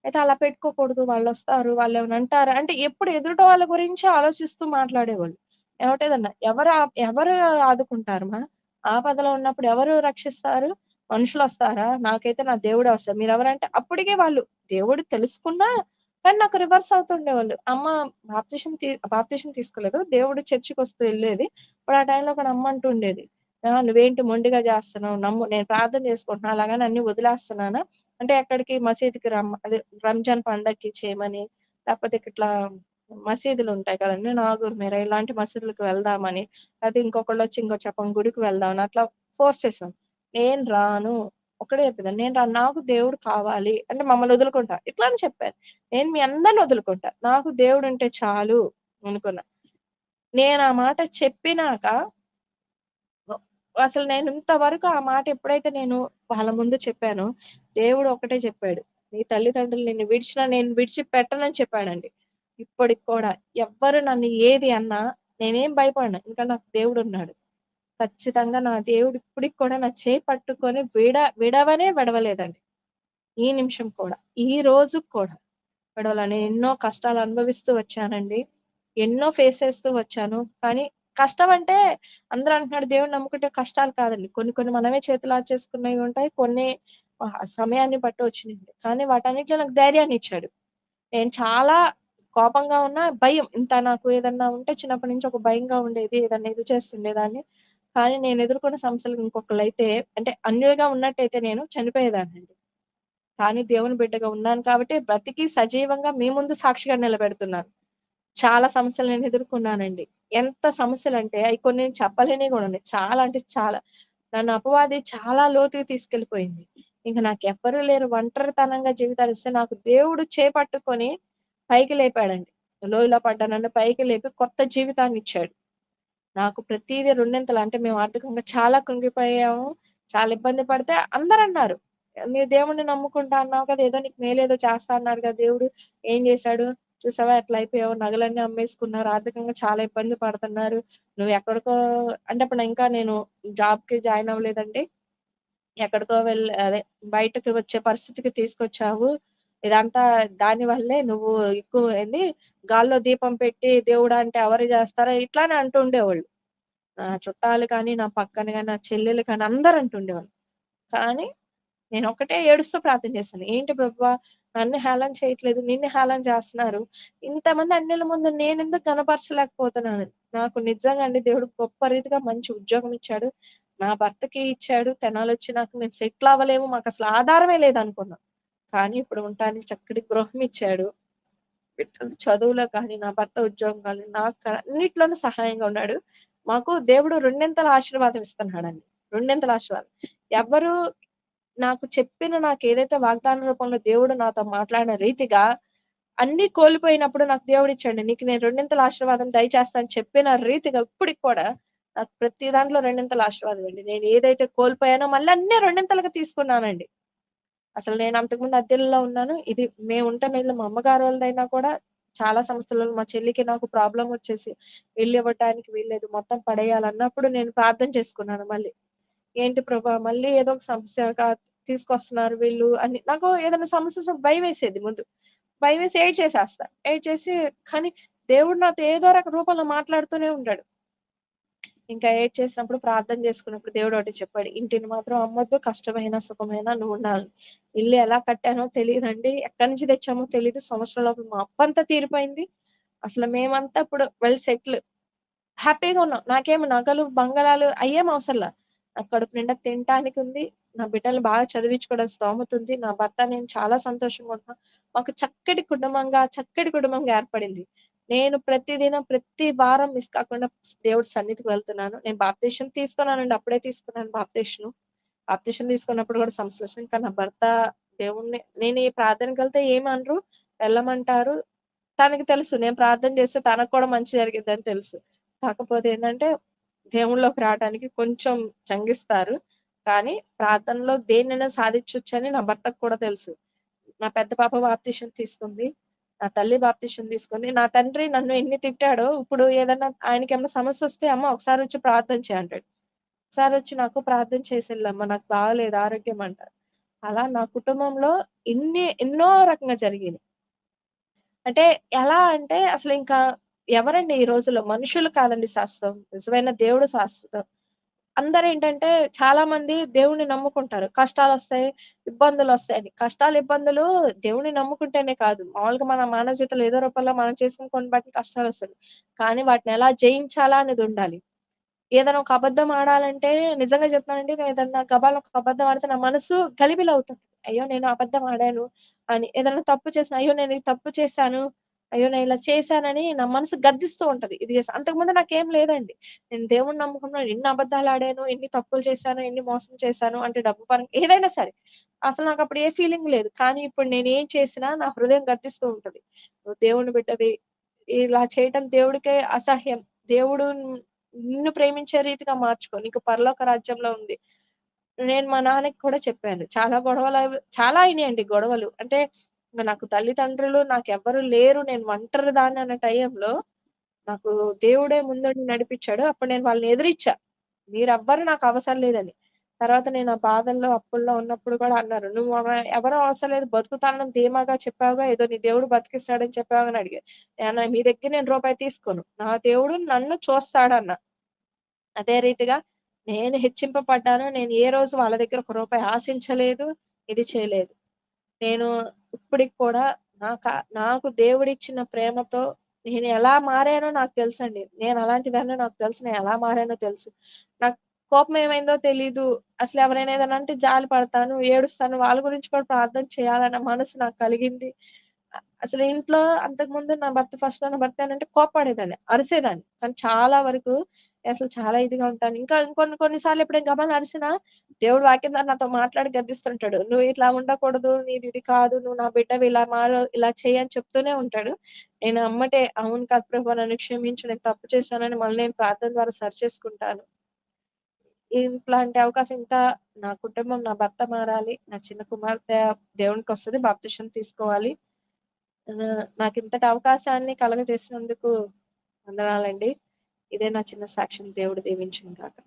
అయితే అలా పెట్టుకోకూడదు. వాళ్ళు వస్తారు వాళ్ళు ఏమైనా అంటారు అంటే ఎప్పుడు ఎదుట వాళ్ళ గురించి ఆలోచిస్తూ మాట్లాడేవాళ్ళు. ఏమంటేదన్నా ఎవరు ఎవరు ఎవరు ఆదుకుంటారమ్మా? ఆపదలో ఉన్నప్పుడు ఎవరు రక్షిస్తారు? మనుషులు వస్తారా నాకైతే నా దేవుడే వస్తారు. మీరెవరంటే అప్పటికే వాళ్ళు దేవుడు తెలుసుకున్నా కానీ నాకు రివర్స్ అవుతుండేవాళ్ళు. అమ్మ బాప్తిషన్ తీ తీసుకోలేదు. దేవుడు చర్చికొస్తూ వెళ్ళేది ఇప్పుడు ఆ టైంలో ఒక అమ్మ అంటూ ఉండేది. నువ్వేంటి మొండిగా చేస్తున్నావు? నమ్ము నేను ప్రార్థన చేసుకుంటున్నా. అలాగని అన్ని వదిలేస్తున్నానా?" అంటే ఎక్కడికి మసీదుకి రమ్మ అదే రంజాన్ పండక్కి చేయమని, లేకపోతే ఇట్లా మసీదులుంటాయి కదండి నాగూర్ మీర ఇలాంటి మసీదులకు వెళ్దామని, లేకపోతే ఇంకొకళ్ళు వచ్చి ఇంకో చెప్పం గుడికి వెళ్దామని అట్లా ఫోర్స్ చేసాం. నేను రాను. ఒక్కడే చెప్పేదాన్ని. నేను రాను. నాకు దేవుడు కావాలి. అంటే మమ్మల్ని వదులుకుంటా. ఇట్లా అని చెప్పాను. నేను మీ అందరిని వదులుకుంటా. నాకు దేవుడు ఉంటే చాలు అనుకున్నా. నేను ఆ మాట చెప్పినాక అసలు నేను ఇంతవరకు ఆ మాట ఎప్పుడైతే నేను వాళ్ళ ముందు చెప్పానో, దేవుడు ఒకటే చెప్పాడు. "నీ తల్లిదండ్రులు నిన్ను విడిచినా నేను విడిచి పెట్టనని చెప్పాడండి. ఇప్పటికి కూడా ఎవ్వరు నన్ను ఏది అన్నా నేనేం భయపడను. ఇంకా నాకు దేవుడు ఉన్నాడు ఖచ్చితంగా నా దేవుడు ఇప్పటికి కూడా నా చేయి పట్టుకొని విడ విడవనే విడవలేదండి. ఈ నిమిషం కూడా. ఈ రోజు కూడా విడవలని ఎన్నో కష్టాలు అనుభవిస్తూ వచ్చానండి. ఎన్నో ఫేస్ చేస్తూ వచ్చాను. కానీ కష్టం అంటే అందరూ అంటున్నారు దేవుడిని నమ్ముకుంటే కష్టాలు కాదండి. కొన్ని కొన్ని మనమే చేతులార్చేసుకున్నవి ఉంటాయి. కొన్ని సమయాన్ని బట్టి వచ్చినాయండి కానీ వాటన్నిటిలో నాకు ధైర్యాన్ని ఇచ్చాడు నేను చాలా కోపంగా ఉన్నా భయం. ఇంత నాకు ఏదన్నా ఉంటే చిన్నప్పటి నుంచి ఒక భయంగా ఉండేది. ఏదన్నా ఇది చేస్తుండేదాన్ని. కానీ నేను ఎదుర్కొన్న సమస్యలు ఇంకొకళ్ళైతే అంటే అన్యులుగా ఉన్నట్టయితే నేను చనిపోయేదానండి కానీ దేవుని బిడ్డగా ఉన్నాను కాబట్టి బ్రతికి సజీవంగా మీ ముందు సాక్షిగా నిలబెడుతున్నాను. చాలా సమస్యలు నేను ఎదుర్కొన్నానండి. ఎంత సమస్యలు అంటే అవి కొన్ని చెప్పలేని కూడా ఉన్నాయి. చాలా అంటే చాలా. నన్ను అపవాది చాలా లోతుకి తీసుకెళ్ళిపోయింది ఇంకా నాకు ఎవ్వరూ లేరు. ఒంటరితనంగా జీవితాలు ఇస్తే నాకు దేవుడు చేపట్టుకొని పైకి లేపాడండి. లోయలో పడ్డానన్న నన్ను పైకి లేపి కొత్త జీవితాన్ని ఇచ్చాడు నాకు ప్రతిదీ రెండింతలు అంటే మేము ఆర్థికంగా చాలా కృంగిపోయాము. చాలా ఇబ్బంది పడితే అందరు అన్నారు మీరు దేవుడిని నమ్ముకుంటా అన్నావు కదా! ఏదో నీకు మేలేదో చేస్తా అన్నారు కదా దేవుడు. ఏం చేశాడు? చూసావా ఎట్లా అయిపోయావు నగలన్నీ అమ్మేసుకున్నారు. ఆర్థికంగా చాలా ఇబ్బంది పడుతున్నారు. నువ్వు ఎక్కడికో" అంటే అప్పుడు ఇంకా నేను జాబ్‌కి జాయిన్ అవ్వలేదండి. ఎక్కడికో వెళ్ళి అదే బయటకి వచ్చే పరిస్థితికి తీసుకొచ్చావు. ఇదంతా దాని వల్లే నువ్వు ఎక్కువ ఏంది గాల్లో దీపం పెట్టి దేవుడు అంటే ఎవరు చేస్తారా ఇట్లానే అంటుండేవాళ్ళు నా చుట్టాలు కానీ, నా పక్కన కానీ నా చెల్లెలు కానీ అందరు అంటుండేవాళ్ళు. కానీ నేను ఒకటే ఏడుస్తూ ప్రార్థన చేశాను. ఏంటి ప్రభువా! నన్ను హేళన చేయట్లేదు. నిన్ను హేళన చేస్తున్నారు. ఇంతమంది అన్నిల ముందు నేనెందుకు కనపరచలేకపోతున్నాను. నాకు నిజంగా అండి దేవుడు గొప్ప రీతిగా మంచి ఉద్యోగం ఇచ్చాడు. నా భర్తకి ఇచ్చాడు. తెనాలు వచ్చి నాకు మేము సెటిల్ అవ్వలేము. మాకు అసలు ఆధారమే లేదనుకున్నా. కానీ ఇప్పుడు ఉండటానికి చక్కటి గృహం ఇచ్చాడు. బిడ్డలు చదువులో కానీ, నా భర్త ఉద్యోగం కానీ, నాకు అన్నిట్లోనూ సహాయంగా ఉన్నాడు. మాకు దేవుడు రెండింతల ఆశీర్వాదం ఇస్తున్నాడండి. రెండింతల ఆశీర్వాదం. ఎవ్వరు నాకు చెప్పిన నాకు ఏదైతే వాగ్దాన రూపంలో దేవుడు నాతో మాట్లాడిన రీతిగా అన్ని కోల్పోయినప్పుడు నాకు దేవుడు ఇచ్చాడు నీకు నేను రెండింతల ఆశీర్వాదం దయచేస్తాను చెప్పిన రీతిగా ఇప్పటికి కూడా నాకు ప్రతి దాంట్లో రెండింతల ఆశీర్వాదం అండి. నేను ఏదైతే కోల్పోయానో మళ్ళీ అన్ని రెండింతలుగా తీసుకున్నానండి. అసలు నేను అంతకుముందు అద్దెల్లో ఉన్నాను. ఇది మేము ఉంటున్న ఇల్లు మా అమ్మగారు వాళ్ళదైనా కూడా చాలా సంస్థలలో మా చెల్లికి నాకు ప్రాబ్లం వచ్చేసి వెళ్ళి ఇవ్వడానికి వీల్లేదు. మొత్తం పడేయాలన్నప్పుడు నేను ప్రార్థన చేసుకున్నాను మళ్ళీ. ఏంటి ప్రభా! మళ్ళీ ఏదో ఒక సమస్య తీసుకొస్తున్నారు వీళ్ళు అని నాకు ఏదైనా సమస్య భయం వేసేది ముందు. భయమేసి ఏడ్ చేసి కానీ దేవుడు నాతో ఏదో రక రూపంలో మాట్లాడుతూనే ఉంటాడు. ఇంకా ఏడ్చేసినప్పుడు ప్రార్థన చేసుకున్నప్పుడు దేవుడు ఒకటి చెప్పాడు. ఇంటిని మాత్రం అమ్మొద్దు. కష్టమైన, సుఖమైన నువ్వుండాలి. ఇల్లు ఎలా కట్టానో తెలియదండి ఎక్కడి నుంచి తెచ్చామో తెలియదు సంవత్సరంలోపు మా అప్పంతా తీరిపోయింది. అసలు మేమంతా ఇప్పుడు వెల్ సెటిల్. హ్యాపీగా ఉన్నాం. నాకేం నగలు, బంగళాలు అయ్యేం అవసరంలా. నా కడుపు నిండా తినటానికి ఉంది. నా బిడ్డలు బాగా చదివించుకోవడం స్తోమత ఉంది. నా భర్త నేను చాలా సంతోషంగా ఉన్నా మాకు చక్కటి కుటుంబంగా, చక్కటి కుటుంబంగా ఏర్పడింది. నేను ప్రతిదినం, ప్రతి వారం మిస్ కాకుండా దేవుడి సన్నిధికి వెళ్తున్నాను. నేను బాప్తిసం తీసుకున్నానండి. అప్పుడే తీసుకున్నాను బాప్తిషను. బాప్తేషన్ తీసుకున్నప్పుడు కూడా సంశ్లేషణ కానీ నా భర్త దేవుణ్ణి నేను ఈ ప్రార్థనకెళ్తే ఏమనరు. వెళ్ళమంటారు. తనకి తెలుసు నేను ప్రార్థన చేస్తే తనకు కూడా మంచి జరిగిద్దని తెలుసు. కాకపోతే ఏంటంటే దేవుళ్ళలోకి రావడానికి కొంచెం చంగిస్తారు. కానీ ప్రార్థనలో దేన్నైనా సాధించొచ్చని నా భర్తకు కూడా తెలుసు. నా పెద్ద పాప బాప్తిసం తీసుకుంది. నా తల్లి బాప్తిష్యం తీసుకుంది. నా తండ్రి నన్ను ఎన్ని తిట్టాడో, ఇప్పుడు ఏదన్నా సమస్య వస్తే "అమ్మ ఒకసారి వచ్చి ప్రార్థన చెయి" అంటాడు. ఒకసారి వచ్చి నాకు ప్రార్థన చేసెళ్ళమ్మా నాకు బాగాలేదు ఆరోగ్యం అంటారు. అలా నా కుటుంబంలో ఇన్ని ఎన్నో రకంగా జరిగినాయి అంటే ఎలా అంటే అసలు ఇంకా ఎవరండి ఈ రోజుల్లో మనుషులు కాదండి శాశ్వతం. నిజమైన దేవుడు శాశ్వతం. అందరు ఏంటంటే చాలా మంది దేవుణ్ణి నమ్ముకుంటారు. కష్టాలు వస్తాయి ఇబ్బందులు వస్తాయని కష్టాలు, ఇబ్బందులు దేవుడిని నమ్ముకుంటేనే కాదు. మామూలుగా మన మానవ జీవితంలో ఏదో రూపంలో మనం చేసుకుని కొన్ని బట్టి కష్టాలు వస్తాయి కానీ వాటిని ఎలా జయించాలా అనేది ఉండాలి. ఏదైనా ఒక అబద్ధం ఆడాలంటే నిజంగా చెప్తానండి నేను ఏదైనా గబాల ఒక అబద్ధం ఆడితే నా మనసు గలిబిలవుతుంది. అయ్యో! నేను అబద్ధం ఆడాను అని. ఏదైనా తప్పు చేసినా, అయ్యో! నేను తప్పు చేశాను. అయ్యో! నేను ఇలా చేశానని నా మనసు గద్దిస్తూ ఉంటది. ఇది చేశా అంతకుముందు నాకేం లేదండి. నేను దేవుడిని నమ్ముకున్నాను. ఎన్ని అబద్ధాలాడాను, ఎన్ని తప్పులు చేశాను, ఎన్ని మోసం చేశాను అంటే డబ్బు పరంగా ఏదైనా సరే. అసలు నాకు అప్పుడు ఏ ఫీలింగ్ లేదు. కానీ ఇప్పుడు నేను ఏం చేసినా నా హృదయం గద్దిస్తూ ఉంటది. నువ్వు దేవుని బిడ్డవి. ఇలా చేయటం దేవుడికే అసహ్యం. దేవుడు నిన్ను ప్రేమించే రీతిగా మార్చుకో. నీకు పరలోక రాజ్యంలో ఉంది. నేను మా నాన్నకి కూడా చెప్పాను. చాలా గొడవలు చాలా అయినాయండి గొడవలు. అంటే నాకు తల్లిదండ్రులు నాకెవ్వరు లేరు. నేను ఒంటరి దాన్ని అన్న టైంలో నాకు దేవుడే ముందుండి నడిపించాడు అప్పుడు నేను వాళ్ళని ఎదిరిచ్చా. మీరెవ్వరు నాకు అవసరం లేదని. తర్వాత నేను ఆ బాధల్లో, అప్పుల్లో ఉన్నప్పుడు కూడా అన్నారు. "నువ్వు అవ ఎవరు అవసరం లేదు. బతుకుతానని ధీమాగా చెప్పావుగా. ఏదో నీ దేవుడు బతికిస్తాడని చెప్పావుగా" అని అడిగారు. "మీ దగ్గర నేను రూపాయి తీసుకోను. నా దేవుడు నన్ను చూస్తాడన్న అదే రీతిగా నేను హెచ్చింపబడ్డాను. నేను ఏ రోజు వాళ్ళ దగ్గర ఒక రూపాయి ఆశించలేదు. ఇది చేయలేదు. నేను ఇప్పటికి కూడా నాకు నాకు దేవుడిచ్చిన ప్రేమతో నేను ఎలా మారానో నాకు తెలుసండి. నేను అలాంటిదాన్నో నాకు తెలుసు. నేను ఎలా మారానో తెలుసు. నాకు కోపం ఏమైందో తెలీదు. అసలు ఎవరైనా ఏదైనా అంటే జాలి పడతాను, ఏడుస్తాను. వాళ్ళ గురించి కూడా ప్రార్థన చేయాలన్న మనసు నాకు కలిగింది. అసలు ఇంట్లో అంతకుముందు నా భర్త ఫస్ట్ నా భర్త ఏంటంటే కోప్పడేదాన్ని, అరిసేదాన్ని. కానీ చాలా వరకు అసలు చాలా ఇదిగా ఉంటాను. ఇంకా ఇంకొన్ని కొన్ని సార్లు ఎప్పుడైనా గమని అరిసినా దేవుడు వాక్యం ద్వారా నాతో మాట్లాడి గర్దిస్తుంటాడు "నువ్వు ఇట్లా ఉండకూడదు. నీది ఇది కాదు. నువ్వు నా బిడ్డవి ఇలా మారో ఇలా చేయని అని చెప్తూనే ఉంటాడు. నేను అమ్మటే అవును కాదు ప్రభు నన్ను క్షమించు. నేను తప్పు చేశానని మళ్ళీ నేను ప్రార్థన ద్వారా సరిచేసుకుంటాను. ఇట్లాంటి అవకాశం ఇంకా నా కుటుంబం, నా భర్త మారాలి. నా చిన్న కుమార్తె దేవునికి వస్తుంది బాప్తిషన్ తీసుకోవాలి. నాకు ఇంతటి అవకాశాన్ని కలగజేసినందుకు వందనాలండి. ఇదే నా చిన్న సాక్ష్యం దేవుడు దీవించిన కాక